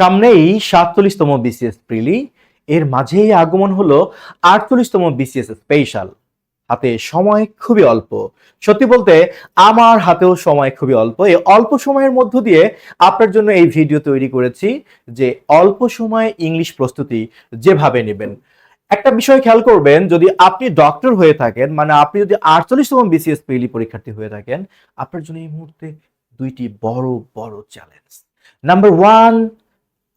সামনেই সাতচল্লিশতম বিসিএস প্রিলি, এর মাঝেই আগমন হলো আটচল্লিশতম বিসিএস স্পেশাল। হাতে সময় খুবই অল্প। সত্যি বলতে, আমার হাতেও সময় খুবই অল্প। এই অল্প সময়ের মধ্য দিয়ে আপনার জন্য এই ভিডিও তৈরি করেছি যে অল্প সময়ে ইংলিশ প্রস্তুতি যেভাবে নেবেন। একটা বিষয় খেয়াল করবেন, যদি আপনি ডক্টর হয়ে থাকেন মানে আপনি যদি আটচল্লিশতম বিসিএস প্রিলি পরীক্ষার্থী হয়ে থাকেন, আপনার জন্য এই মুহূর্তে দুইটি বড় বড় চ্যালেঞ্জ নাম্বার ওয়ান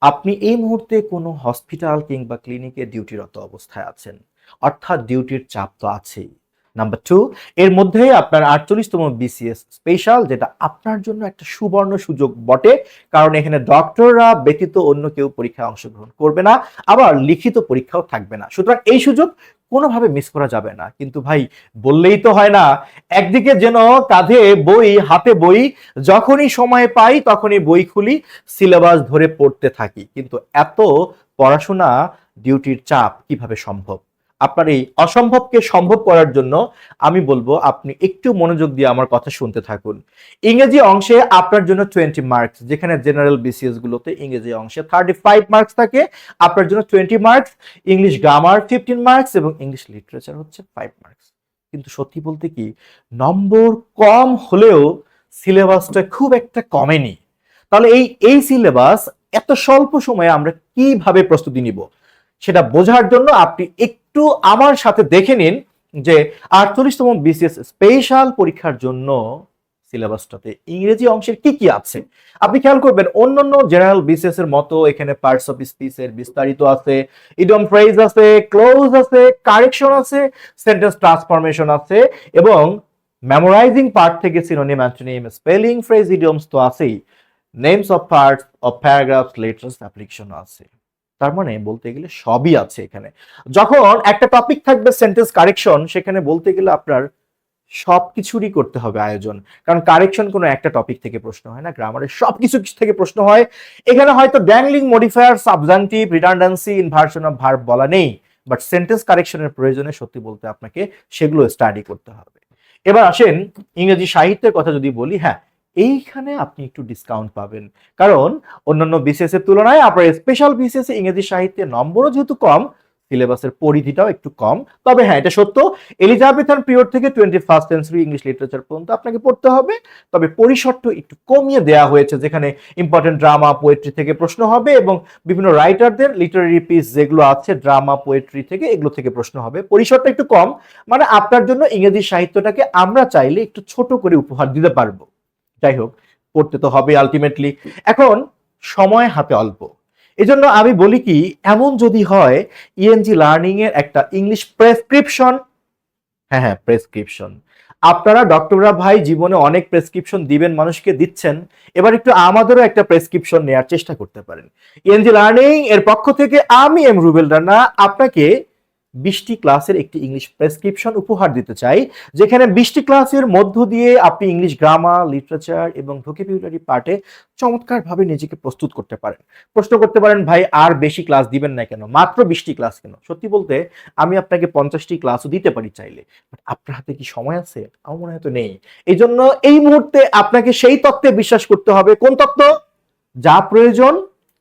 আপনি এই মুহূর্তে কোনো হসপিটাল কিংবা ক্লিনিকে ডিউটিরত অবস্থায় আছেন। অর্থাৎ ডিউটির চাপ তো আছেই। নাম্বার টু, এর মধ্যে আপনার আটচল্লিশতম বিসিএস স্পেশাল, যেটা আপনার জন্য একটা সুবর্ণ সুযোগ বটে। কারণ এখানে ডক্টররা ব্যতীত অন্য কেউ পরীক্ষায় অংশগ্রহণ করবে না, আবার লিখিত পরীক্ষাও থাকবে না। সুতরাং এই সুযোগ কোনোভাবে মিস করা যাবে না। কিন্তু ভাই, বললেই তো হয় না, একদিকে যেন কাঁধে বই, হাতে বই, যখনই সময় পাই তখনই বই খুলি সিলেবাস ধরে পড়তে থাকি। কিন্তু এত পড়াশোনা ডিউটির চাপ কীভাবে সম্ভব? আপনার এই অসম্ভবকে সম্ভব করার জন্য আমি বলব, আপনি একটু মনোযোগ দিয়ে আমার কথা শুনতে থাকুন। ইংরেজি অংশে আপনার জন্য টোয়েন্টি মার্কস যেখানে জেনারেল বিসিএস গুলোতে ইংরেজি অংশে থার্টি ফাইভ মার্কস থাকে, আপনার জন্য twenty marks English grammar fifteen marks এবং ইংলিশ লিটারেচার হচ্ছে ফাইভ মার্কস কিন্তু সত্যি বলতে কি, নম্বর কম হলেও সিলেবাসটা খুব একটা কমেনি। তাহলে এই এই সিলেবাস এত স্বল্প সময়ে আমরা কীভাবে প্রস্তুতি নিব? সেটা বোঝার জন্য আপনি একটু আমার সাথে দেখে নিন যে আটচল্লিশতম বিসিএস স্পেশাল পরীক্ষার জন্য সিলেবাসটাতে ইংরেজি অংশের কি কি আছে? আপনি খেয়াল করবেন, অন্যান্য জেনারেল বিসিএস এর মতো এখানে পার্টস অফ স্পিচ এর বিস্তারিত আছে ইডম ফ্রেজ আছে ক্লোজ আছে কারেকশন আছে সেন্টেন্স ট্রান্সফরমেশন আছে, এবং মেমোরাইজিং পার্ট থেকে synonym antonym spelling phrase idioms তো আছেই। Names of parts of paragraphs letters application আছে। তার মানে বলতে গেলে সবই আছে এখানে। যখন একটা টপিক থাকবে সেন্টেন্স কারেকশন সেখানে বলতে গেলে আপনার সব কিছুরই করতে হবে আয়োজন। কারণ কারেকশন কোনো একটা টপিক থেকে প্রশ্ন হয় না গ্রামারের সব কিছু থেকে প্রশ্ন হয়। এখানে হয়তো dangling modifier subjunctive redundancy inversion of verb বলা নেই। বাট সেন্টেন্স কারেকশনের প্রয়োজনে সত্যি বলতে আপনাকে সেগুলো স্টাডি করতে হবে। এবার আসেন ইংরেজি সাহিত্যের কথা যদি বলি হ্যাঁ এইখানে আপনি একটু ডিসকাউন্ট পাবেন। কারণ অন্যান্য বিসিএস এর তুলনায় আপনার স্পেশাল বিসিএস ইংরেজি সাহিত্যে নম্বরও যেহেতু কম সিলেবাসের পরিধিটাও একটু কম। তবে হ্যাঁ এটা সত্য এলিজাবেথান পিরিয়ড থেকে twenty first century English literature পর্যন্ত আপনাকে পড়তে হবে। তবে পরিসরটা একটু কমিয়ে দেওয়া হয়েছে, যেখানে ইম্পর্টেন্ট ড্রামা পোয়েট্রি থেকে প্রশ্ন হবে এবং বিভিন্ন রাইটারদের লিটারারি পিস যেগুলো আছে ড্রামা পোয়েট্রি থেকে এগুলো থেকে প্রশ্ন হবে। পরিসরটা একটু কম মানে আপনার জন্য ইংরেজি সাহিত্যটাকে আমরা চাইলে একটু ছোট করে উপহার দিতে পারব। যাই হোক, পড়তে তো হবে আলটিমেটলি এখন সময় হাতে অল্প। এজন্য আমি বলি কি, এমন যদি হয় ইএনজি লার্নিং এর একটা ইংলিশ প্রেসক্রিপশন হ্যাঁ হ্যাঁ প্রেসক্রিপশন আপনারা ডক্টররা ভাই জীবনে অনেক প্রেসক্রিপশন দিবেন, মানুষকে দিচ্ছেন। এবার একটু আমাদেরও একটা প্রেসক্রিপশন নেওয়ার চেষ্টা করতে পারেন। ইএনজি লার্নিং এর পক্ষ থেকে আমি এম রুবেল রানা আপনাকে বিশটি ক্লাসের একটি ইংলিশ প্রেসক্রিপশন উপহার দিতে চাই, যেখানে বিশটি ক্লাসের মধ্য দিয়ে আপনি ইংলিশ গ্রামার লিটারেচার এবং ভোকেবুলারি পার্টে চমৎকারভাবে নিজেকে প্রস্তুত করতে পারেন। প্রশ্ন করতে পারেন, ভাই, আর বেশি ক্লাস দিবেন না কেন? মাত্র বিশটি ক্লাস কেন? সত্যি বলতে, আমি আপনাকে পঞ্চাশটি ক্লাসও দিতে পারি চাইলে বাট আপনার হাতে কি সময় আছে? আমার মনে হয় তো নেই। এই জন্য এই মুহূর্তে আপনাকে সেই তত্ত্বে বিশ্বাস করতে হবে। কোন তত্ত্ব? যা প্রয়োজন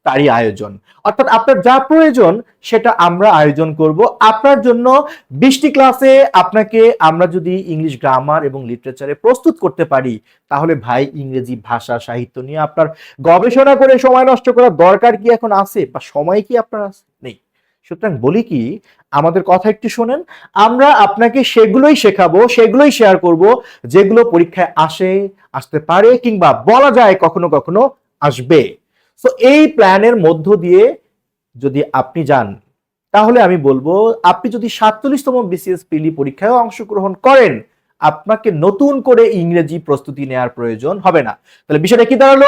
তারই আয়োজন। অর্থাৎ আপনার যা প্রয়োজন, সেটা আমরা আয়োজন করব। আপনার জন্য বিশটি ক্লাসে আপনাকে আমরা যদি ইংলিশ গ্রামার এবং লিটারেচারে প্রস্তুত করতে পারি, তাহলে ভাই ইংরেজি ভাষা, সাহিত্য নিয়ে আপনার গবেষণা করে সময় নষ্ট করার দরকার কি এখন আছে? বা সময় কি আপনার আছে? নেই। সুতরাং বলি কি, আমাদের কথা একটু শোনেন। আমরা আপনাকে সেগুলোই শেখাবো, সেগুলোই শেয়ার করব, যেগুলো পরীক্ষায় আসে, আসতে পারে কিংবা বলা যায় কখনো কখনো আসবে। তো এই প্ল্যানের মধ্য দিয়ে যদি আপনি যান, তাহলে আমি বলব, আপনি যদি সাতচল্লিশতম বিসিএস পিলি পরীক্ষায় অংশগ্রহণ করেন, আপনাকে নতুন করে ইংরেজি প্রস্তুতি নেওয়ার প্রয়োজন হবে না। তাহলে বিষয়টা কি দাঁড়াল?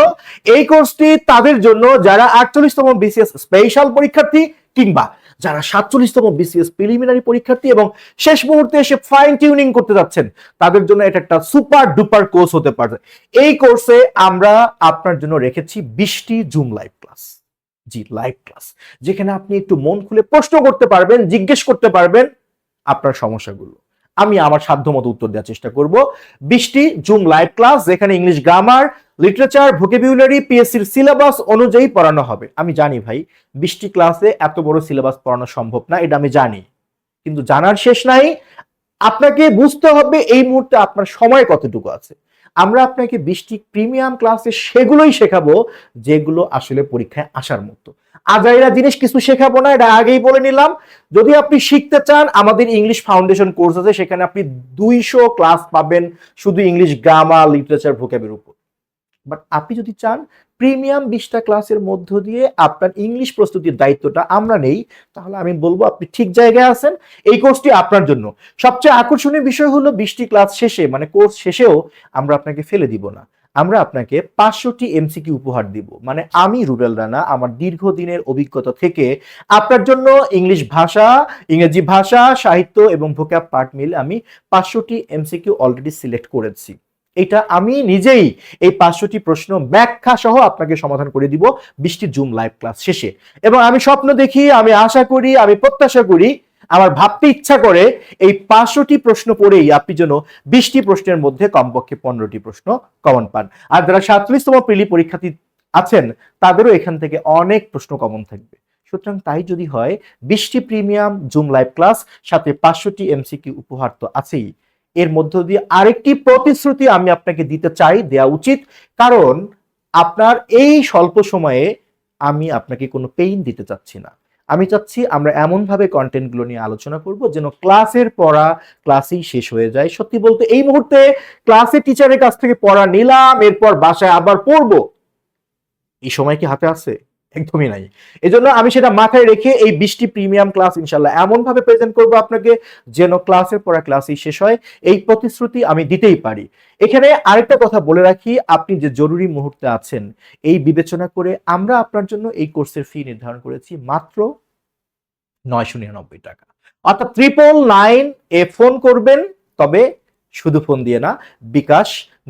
এই কোর্সটি তাদের জন্য, যারা আটচল্লিশতম বিসিএস স্পেশাল পরীক্ষার্থী কিংবা যারা সাতচল্লিশতম বিসিএস প্রিলিমিনারি পরীক্ষার্থী এবং শেষ মুহূর্তে এসে ফাইন টিউনিং করতে যাচ্ছেন, তাদের জন্য এটা একটা সুপার ডুপার কোর্স হতে পারে। এই কোর্সে আমরা আপনার জন্য রেখেছি বিশটি জুম লাইভ ক্লাস জি লাইভ ক্লাস যেখানে আপনি একটু মন খুলে প্রশ্ন করতে পারবেন, জিজ্ঞেস করতে পারবেন আপনার সমস্যাগুলো। আমি আমার সাধ্যমতো উত্তর দেওয়ার চেষ্টা করব। বিশটি জুম লাইভ ক্লাস যেখানে ইংলিশ গ্রামার, লিটারেচার, ভোকেবিউলারি, পিএসসির সিলেবাস অনুযায়ী পড়ানো হবে। আমি জানি ভাই, বিশটি ক্লাসে এত বড় সিলেবাস পড়ানো সম্ভব না, এটা আমি জানি। কিন্তু জানার শেষ নাই। আপনাকে বুঝতে হবে এই মুহূর্তে আপনার সময় কতটুকু আছে। আমরা আপনাকে বিশটি প্রিমিয়াম ক্লাসে সেগুলোই শেখাবো, যেগুলো আসলে পরীক্ষায় আসার মতো। আজাইরা জিনিস কিছু শেখাবো না, এটা আগেই বলে নিলাম। যদি আপনি শিখতে চান, আমাদের ইংলিশ ফাউন্ডেশন কোর্স আছে, সেখানে আপনি দুইশো ক্লাস পাবেন শুধু ইংলিশ গ্রামার লিটারেচার ভোকাবের উপর। বাট আপনি যদি চান প্রিমিয়াম বিশটা ক্লাসের মধ্য দিয়ে আপনার ইংলিশ প্রস্তুতির দায়িত্বটা আমরা নেই, তাহলে আমি বলব আপনি ঠিক জায়গায় আছেন। এই কোর্সটি আপনার জন্য। সবচেয়ে আকর্ষণীয় বিষয় হলো, বিশটি ক্লাস শেষে মানে কোর্স শেষেও আমরা আপনাকে ফেলে দিব না। আমরা আপনাকে পাঁচশোটি এমসিকি উপহার দিব। মানে আমি রুবেল রানা, আমার দীর্ঘদিনের অভিজ্ঞতা থেকে আপনার জন্য ইংলিশ ভাষা, ইংরেজি ভাষা, সাহিত্য এবং ভোক্যাব পার্ট মিল আমি পাঁচশোটি এমসিকিউ অলরেডি সিলেক্ট করেছি। এটা আমি নিজেই এই পাঁচশোটি প্রশ্ন ব্যাখ্যা সহ আপনাকে সমাধান করে দিব। বৃষ্টি জুম লাইভ ক্লাস শেষে। এবং আমি স্বপ্ন দেখি, আমি আশা করি, আমি প্রত্যাশা করি আমার ভাবতে ইচ্ছা করে এই পাঁচশোটি প্রশ্ন পড়েই আপনি যেন বিশটি প্রশ্নের মধ্যে কমপক্ষে পনেরোটি প্রশ্ন কমন পান। আর যারা সাতচল্লিশতম প্রিলি পরীক্ষার্থী আছেন, তাদেরও এখান থেকে অনেক প্রশ্ন কমন থাকবে। সুতরাং তাই যদি হয়, বিশটি প্রিমিয়াম জুম লাইভ ক্লাস, সাথে পাঁচশোটি এমসিকিউ উপহার তো আছেই। এর মধ্য দিয়ে আরেকটি প্রতিশ্রুতি আমি আপনাকে দিতে চাই, দেয়া উচিত। কারণ আপনার এই স্বল্প সময়ে আমি আপনাকে কোনো পেইন দিতে চাচ্ছি না। আমি চাচ্ছি আমরা এমনভাবে কন্টেন্টগুলো নিয়ে আলোচনা করব যেন ক্লাসের পড়া ক্লাসেই শেষ হয়ে যায়। সত্যি বলতে এই মুহূর্তে ক্লাসে টিচারের কাছ থেকে পড়া নিলাম, এরপর বাসায় আবার পড়ব। এই সময় কি হাতে আছে? একদমই নাই। এজন্য আমি সেটা মাথায় রেখে এই বিশটি প্রিমিয়াম ক্লাস ইনশাল্লাহ এমন ভাবে প্রেজেন্ট করব আপনাকে যেন ক্লাসের পড়া ক্লাসই শেষ হয়। এই প্রতিশ্রুতি আমি দিতেই পারি। এখানে আরেকটা কথা বলে রাখি, আপনি যে জরুরি মুহূর্তে আছেন, এই বিবেচনা করে আমরা আপনার জন্য এই কোর্সের ফি নির্ধারণ করেছি মাত্র নয়শো নিরানব্বই টাকা। অর্থাৎ ট্রিপল নাইন এ ফোন করবেন, তবে শুধু ফোন দিয়ে না, বিকাশ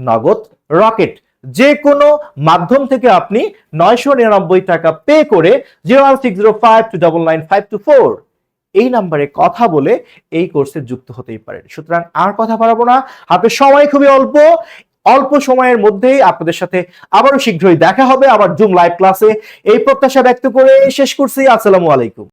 নগদ রকেট যে কোনো মাধ্যম থেকে আপনি নয়শো নিরানব্বই টাকা পে করে zero one six zero five two double nine five two four এই নাম্বারে কথা বলে এই কোর্সে যুক্ত হতেই পারেন। সুতরাং আর কথা বাড়াবো না। হাতে সময় খুবই অল্প। অল্প সময়ের মধ্যেই আপনাদের সাথে আবারও শীঘ্রই দেখা হবে আবার জুম লাইভ ক্লাসে। এই প্রত্যাশা ব্যক্ত করে শেষ করছি। আসসালামু আলাইকুম।